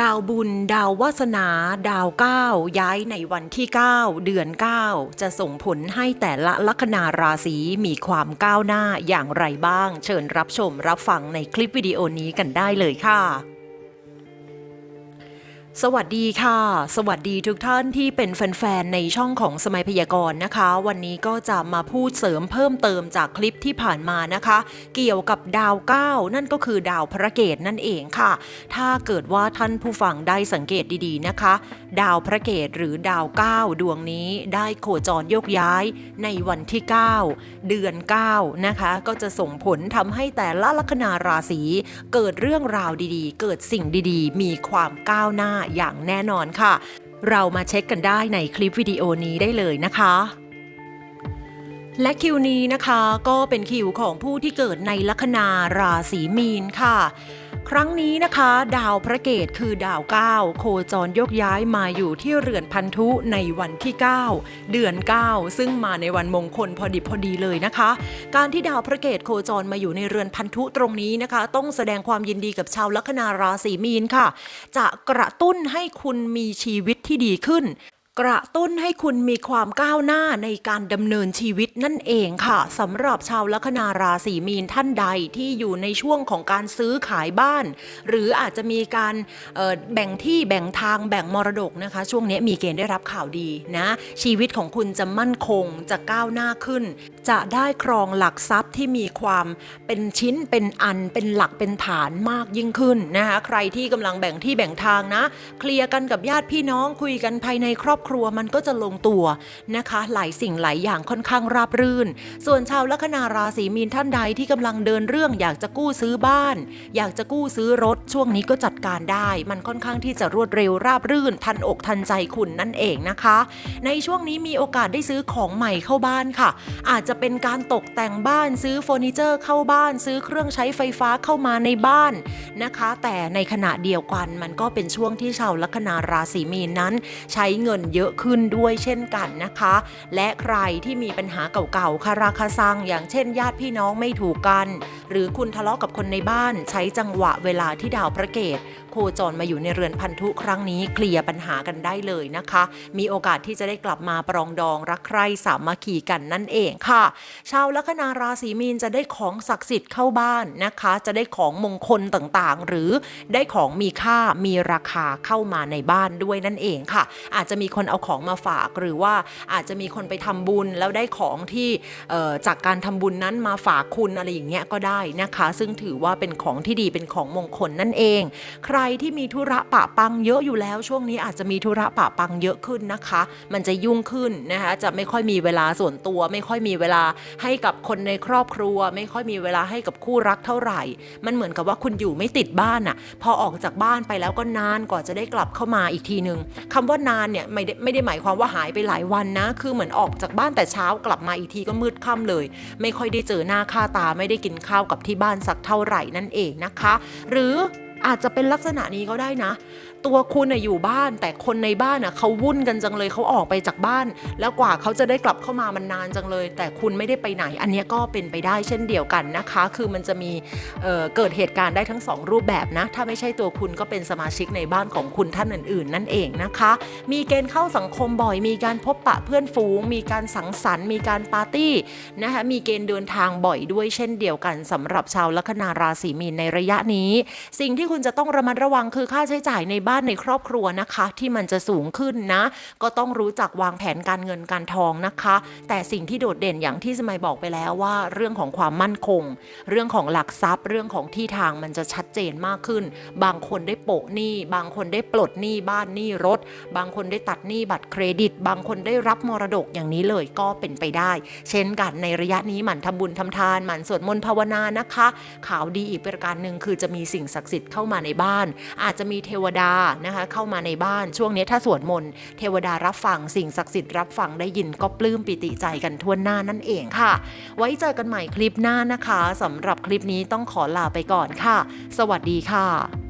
ดาวบุญ ดาววาสนา ดาวเก้าย้ายในวันที่ 9 เดือน 9 จะส่งผลให้แต่ละลัคนาราศีมีความก้าวหน้าอย่างไรบ้าง เชิญรับชมรับฟังในคลิปวิดีโอนี้กันได้เลยค่ะ สวัสดีค่ะ สวัสดีทุกท่านที่เป็นแฟนๆ ในช่องของสมัยพยากรณ์นะคะ วันนี้ก็จะมาพูดเสริมเพิ่มเติมจากคลิปที่ผ่านมานะคะ เกี่ยวกับดาวเก้านั่นก็คือดาวพระเกตนั่นเองค่ะ ถ้าเกิดว่าท่านผู้ฟังได้สังเกตดีๆนะคะ ดาวพระเกตหรือดาวเก้าดวงนี้ได้โคจรโยกย้ายในวันที่ 9 เดือน 9 นะคะ ก็จะส่งผลทำให้แต่ละลัคนาราศีเกิดเรื่องราวดีๆ เกิดสิ่งดีๆ มีความก้าวหน้าอย่างแน่นอนค่ะ เรามาเช็คกันได้ในคลิปวิดีโอนี้ได้เลยนะคะและคิวนี้นะคะก็เป็นคิวของผู้ที่เกิดในลัคนาราศีมีนค่ะ ครั้งนี้นะคะ ดาวพระเกตคือดาวเก้าโคจรยกย้ายมาอยู่ที่เรือนพันธุในวันที่ 9 เดือน 9 ซึ่งมาในวันมงคลพอดิบพอดีเลยนะคะ การที่ดาวพระเกตโคจรมาอยู่ในเรือนพันธุตรงนี้นะคะ ต้องแสดงความยินดีกับชาวลัคนาราศีมีนค่ะ จะกระตุ้นให้คุณมีชีวิตที่ดีขึ้น กระตุ้นให้คุณมีความก้าวหน้าในการดำเนินชีวิตนั่นเองค่ะสำหรับชาวลัคนาราศีมีนท่านใดที่อยู่ในช่วงของการซื้อขายบ้าน หรืออาจจะมีการแบ่งที่แบ่งทางแบ่งมรดกนะคะ ช่วงนี้มีเกณฑ์ได้รับข่าวดีนะ ชีวิตของคุณจะมั่นคงจะก้าวหน้าขึ้น จะได้ครองหลักทรัพย์ที่มีความเป็นชิ้นเป็นอันเป็นหลักเป็นฐานมากยิ่งขึ้นนะคะใครที่กำลังแบ่งที่แบ่งทางนะ เคลียร์กันกับญาติพี่น้องคุยกันภายในครอบครัวมันก็จะลงตัวนะคะ หลายสิ่งหลายอย่างค่อนข้างราบรื่น ส่วนชาวลัคนาราศีมีนท่านใดที่กำลังเดินเรื่องอยากจะกู้ซื้อบ้าน อยากจะกู้ซื้อรถช่วงนี้ก็จัดการได้ มันค่อนข้างที่จะรวดเร็วราบรื่น ทันอกทันใจคุณนั่นเองนะคะ ในช่วงนี้มีโอกาสได้ซื้อของใหม่เข้าบ้านค่ะ อาจจะเป็นการตกแต่งบ้านซื้อเฟอร์นิเจอร์เข้าบ้านซื้อเครื่องใช้ไฟฟ้าเข้ามาในบ้านนะคะ แต่ในขณะเดียวกันมันก็เป็นช่วงที่ชาวลัคนาราศีมีนนั้น ใช้เงินเยอะขึ้นด้วยเช่นกันนะคะ และใครที่มีปัญหาเก่าๆคาราคาซัง อย่างเช่น ญาติพี่น้องไม่ถูกกัน หรือคุณทะเลาะกับคนในบ้านใช้จังหวะเวลาที่ดาวพระเกต โคจรมาอยู่ในเรือนพันธุครั้งนี้เคลียร์ปัญหากันได้เลยนะคะ มีโอกาสที่จะได้กลับมาปรองดองรักใคร่สามัคคีกันนั่นเองค่ะ ชาวลัคนาราศีมีนจะได้ของศักดิ์สิทธิ์เข้าบ้านนะคะ จะได้ของมงคลต่างๆ หรือได้ของมีค่ามีราคาเข้ามาในบ้านด้วยนั่นเองค่ะ อาจจะมีคนเอาของมาฝากหรือว่าอาจจะมีคนไปทำบุญแล้วได้ของที่จากการทำบุญนั้นมาฝากคุณอะไรอย่างเงี้ยก็ได้นะคะ ซึ่งถือว่าเป็นของที่ดีเป็นของมงคลนั่นเอง ใครที่มีธุระปะปังเยอะอยู่แล้ว ช่วงนี้อาจจะมีธุระปะปังเยอะขึ้นนะคะ มันจะยุ่งขึ้นนะคะจะไม่ค่อยมีเวลาส่วนตัว ไม่ค่อยมีเวลาให้กับคนในครอบครัว ไม่ค่อยมีเวลาให้กับคู่รักเท่าไหร่ มันเหมือนกับว่าคุณอยู่ไม่ติดบ้านอะพอออกจากบ้านไปแล้วก็นานกว่าจะได้กลับเข้ามาอีกทีหนึ่งคำว่านานเนี่ยไม่ได้ไม่ได้หมายความว่าหายไปหลายวันนะ คือเหมือนออกจากบ้านแต่เช้ากลับมาอีกทีก็มืดค่ำเลย ไม่ค่อยได้เจอหน้าค่าตาไม่ได้กินข้าวกับที่บ้านสักเท่าไหร่นั่นเองนะคะ หรือ อาจจะเป็นลักษณะนี้ก็ได้นะ ตัวคุณอยู่บ้าน แต่คนในบ้านเขาวุ่นกันจังเลยเขาออกไปจากบ้าน แล้วกว่าเขาจะได้กลับเข้ามามันนานจังเลย แต่คุณไม่ได้ไปไหน อันนี้ก็เป็นไปได้เช่นเดียวกันนะคะ คือมันจะมีเเกิดเหตุการณ์ได้ทั้งสองรูปแบบนะ ถ้าไม่ใช่ตัวคุณก็เป็นสมาชิกในบ้านของคุณท่านอื่น ๆ นั่นเองนะคะ มีเกณฑ์เข้าสังคมบ่อย มีการพบปะเพื่อนฝูง มีการสังสรรค์ มีการปาร์ตี้นะคะ มีเกณฑ์เดินทางบ่อยด้วยเช่นเดียวกันสำหรับชาวลัคนาราศีมีนในระยะนี้ สิ่งที่คุณจะต้องระมัดระวังคือค่าใช้จ่ายในบ้านในครอบครัวนะคะ ที่มันจะสูงขึ้นนะ ก็ต้องรู้จักวางแผนการเงินการทองนะคะ แต่สิ่งที่โดดเด่นอย่างที่สมัยบอกไปแล้วว่า เรื่องของความมั่นคง เรื่องของหลักทรัพย์ เรื่องของที่ทางมันจะชัดเจนมากขึ้น บางคนได้โปะหนี้ บางคนได้ปลดหนี้บ้านหนี้รถ บางคนได้ตัดหนี้บัตรเครดิต บางคนได้รับมรดกอย่างนี้เลยก็เป็นไปได้ เช่นกันในระยะนี้หมั่นทำบุญทำทานหมั่นสวดมนต์ภาวนานะคะ ข่าวดีอีกประการหนึ่งคือจะมีสิ่งศักดิ์สิทธิ์เข้าามาในบ้าน อาจจะมีเทวดานะคะเข้ามาในบ้าน ช่วงนี้ถ้าสวดมนต์เทวดารับฟังสิ่งศักดิ์สิทธิ์รับฟังได้ยินก็ปลื้มปิติใจกันทั่วหน้านั่นเองค่ะ ไว้เจอกันใหม่คลิปหน้านะคะสำหรับคลิปนี้ต้องขอลาไปก่อนค่ะ สวัสดีค่ะ